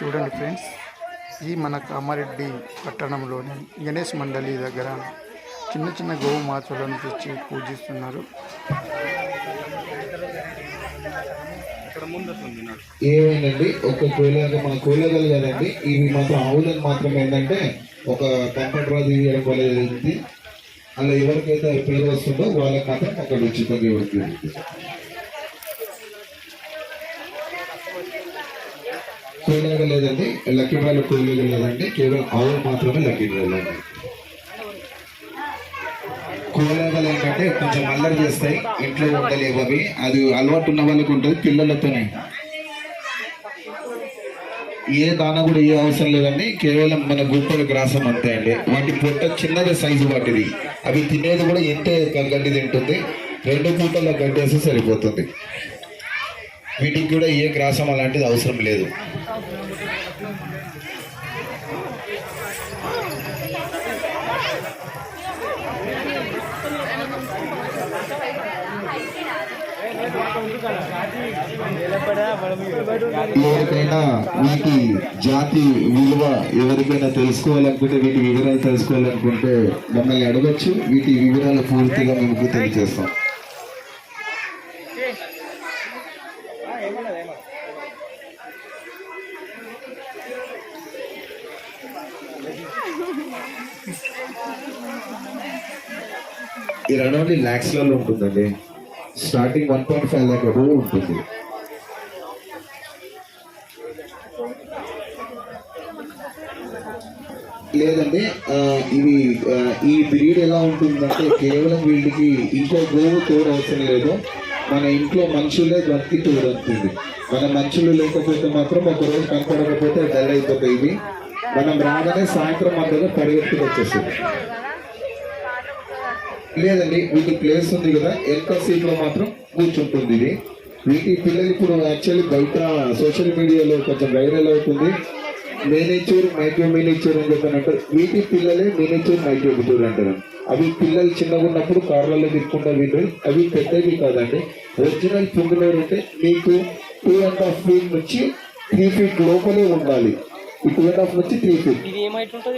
చూడండి ఫ్రెండ్స్ ఈ మన కామారెడ్డి పట్టణంలోని గణేష్ మండలి దగ్గర చిన్న చిన్న గోవు మాతలను తెచ్చి పూజిస్తున్నారు. ఏమైందండి ఒక కూలగా మన కూలగలు కదండి ఇవి మాత్రం ఆవులను మాత్రం ఏంటంటే ఒక కంఫర్ట్ రాజు ఇవ్వడం వల్ల జరిగింది. అలా ఎవరికైతే పేరు వస్తుందో వాళ్ళకి కథ అక్కడ ఉచితంగా ఎవరికి కూలగా లేదండి. లక్కీ డ్రాలో కూలగా లేదండి. కేవలం ఆవులు మాత్రమే లక్కీ డ్రాలో అండి కూలగలు ఏంటంటే కొంచెం అల్లరి చేస్తాయి. ఇంట్లో ఉండలేవు అవి. అది అలవాటు ఉన్న వాళ్ళకి ఉంటుంది పిల్లలతోనే. ఏ దాన కూడా ఏ అవసరం లేదండి. కేవలం మన గుంపల గ్రాసం అంతే అండి. వాటి పొట్ట చిన్నది సైజు వాటిది. అవి తినేది కూడా ఎంత గడ్డి తింటుంది. రెండు పూటల గడ్డి వేస్తే సరిపోతుంది. వీటికి కూడా ఏ గ్రాసం అలాంటిది అవసరం లేదు. ఎవరికైనా వీటి జాతి విలువ ఎవరికైనా తెలుసుకోవాలనుకుంటే వీటి వివరాలు తెలుసుకోవాలనుకుంటే మమ్మల్ని అడగచ్చు. వీటి వివరాలు పూర్తిగా మేము తెలియజేస్తాం. ఈ రన్ ఓన్లీ ల్యాక్స్లలో ఉంటుందండి. Starting one point five lakh above ఉంటుంది. లేదండి ఇవి ఈ పీరియడ్ ఎలా ఉంటుందంటే కేవలం వీళ్ళకి ఇంకో గోవు తోడు అవసరం లేదు. మన ఇంట్లో మనుషులే బతికి తోడు అవుతుంది మన మనుషులు లేకపోతే మాత్రం ఒక రోజు కనపడకపోతే డల్ అయిపోతాయి మనం రాగానే సాయంత్రం అంతగా పరిగెత్తుకు వచ్చేస్తుంది లేదండి వీటి ప్లేస్ ఉంది కదా వెనక సీట్లో మాత్రం కూర్చుంటుంది ఇది. వీటి పిల్లలు ఇప్పుడు యాక్చువల్లీ బయట సోషల్ మీడియాలో కొంచెం వైరల్ అవుతుంది. మేనేచూర్ మైక్రో మేనేచూర్ అని చెప్పని అంటారు వీటి పిల్లలే మేనేచూర్ మైక్రో బిటూర్ అంటారు. అవి పిల్లలు చిన్నగా ఉన్నప్పుడు కార్లలో తిప్పుకుంటా వీళ్ళు అవి పెద్దవి కాదండి. ఒరిజినల్ పుంగులేరు అంటే మీకు టూ అండ్ హాఫ్ ఫీట్ నుంచి త్రీ ఫీట్ లోపలే ఉండాలి. అండ్ హాఫ్ నుంచి త్రీ ఫీట్ ఇది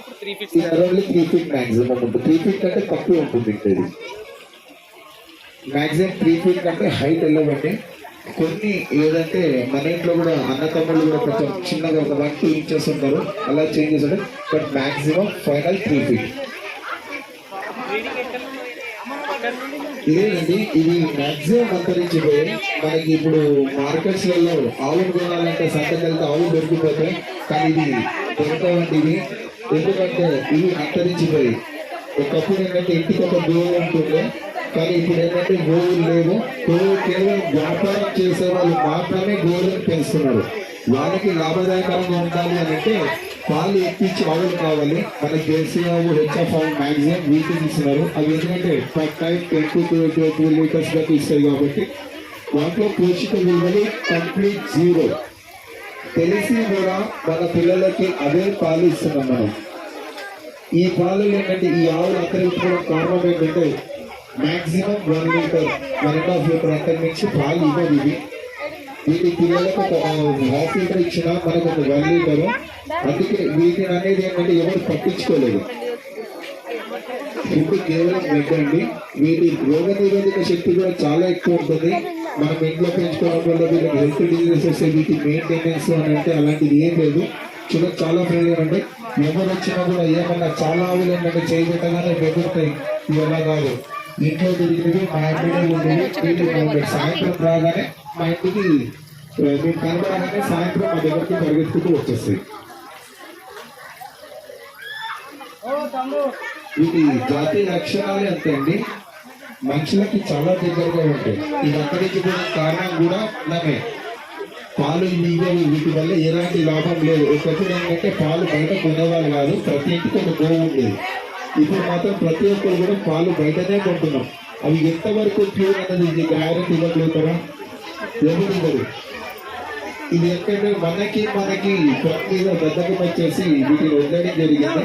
ఇప్పుడు త్రీ ఫీట్ ఇది త్రీ ఫీట్ మాక్సిమం ఉంటుంది. త్రీ ఫీట్ కంటే తక్కువ ఉంటుంది ఇది మాక్సిమం త్రీ ఫీట్ కంటే హైట్ వెళ్ళవండి. కొన్ని ఏదంటే మన ఇంట్లో కూడా అన్న తమ్ముళ్ళు కూడా కొంచెం చిన్నగా ఒక వన్ టూ ఇంచెస్ ఉంటారు. అలా చేంజెస్ ఉంటాయి but maximum final three feet లేదండి ఇది మాక్సిమం అంతరించిపోయి మనకి ఇప్పుడు మార్కెట్స్లలో ఆవులు కొనాలంటే సంతకి వెళ్తే ఆవులు దొరికిపోతాయి. కానీ ఇది దొరకవండి ఇవి ఎందుకంటే ఇవి అంతరించిపోయి ఒకప్పుడు ఏంటంటే ఇంటికి ఒక గోవు ఉంటుండే. కానీ ఇప్పుడు ఏంటంటే గోవులు లేవు. గోవులు కేవలం వ్యాపారం చేసే వాళ్ళు మాత్రమే గోవులను పెంచుతున్నారు. వాళ్ళకి లాభదాయకరంగా ఉండాలి అని అంటే పాలు ఎక్కించి ఆవులు కావాలి. మన దేశీ ఆవు హెచ్ఎఫ్ ఆవు మ్యాక్సిమం వీటిని ఇస్తున్నారు. అవి ఎందుకంటే per time ten to two two litres దాకా ఇస్తాయి కాబట్టి దాంట్లో పోషక విలువలు కంప్లీట్ జీరో. తెలిసి కూడా మన పిల్లలకి అదే పాలు ఇస్తున్నాం మనం. ఈ పాలు ఏంటంటే ఈ ఆవులు అంతరించుకోవడం కారణం ఏంటంటే maximum one litre one and half litre అక్కడి నుంచి పాలు ఇవ్వదు ఇవి. వీటి పిల్లలకు ఒక హాఫ్ లీటర్ ఇచ్చినా మనకు ఒక వన్ లీటర్ అందుకే వీటిని అనేది ఏంటంటే ఎవరు పట్టించుకోలేదు. ఫుడ్ కేవలం పెట్టండి. వీటి రోగ నిరోధక శక్తి కూడా చాలా ఎక్కువ ఉంటుంది. మనం ఇంట్లో పెంచుకోవడం వల్ల వీళ్ళకి హెల్త్ డిజీజెస్ వీటి మెయింటెనెన్స్ అని అంటే అలాంటిది ఏం లేదు. చూడ చాలా ఫ్రెండ్గా అంటే ఎవరు వచ్చినా కూడా ఏమన్నా చాలా ఆవులు ఏంటంటే చేయబెట్టగానే బెదురుతాయి. ఇవి ఎలా కాదు. ఇంట్లో తిరిగినవి మా మనం సాయంత్రం రాగానే మా ఇంటికి మీరు కనబడగానే సాయంత్రం మా దగ్గరికి పరిగెత్తుకుంటూ వచ్చేస్తాయి. ఇది జాతి లక్షణాలే అంతే అండి. మనుషులకి చాలా దగ్గరగా ఉంటాయి ఇది అంతరించిపోయిన కారణం కూడా మనమే పాలు ఇవ్వవి వీటి వల్ల ఎలాంటి లాభం లేదు. ఒకప్పుడు ఏంటంటే పాలు బయట కొనేవాళ్ళు కాదు ప్రతి ఇంటికి ఒక గోవు ఉండేది. ఇప్పుడు మాత్రం ప్రతి ఒక్కరు కూడా పాలు బయటనే కొంటున్నాం. అవి ఎంతవరకు ప్యూర్ అనేది ఇది గ్యారెంటీ ఇవ్వగలుగుతారా? ఎవరు ఇది ఎక్కడ మనకి మనకి ప్రతి మీద బద్దకం వచ్చేసి వీటిని వదలడం జరిగింది.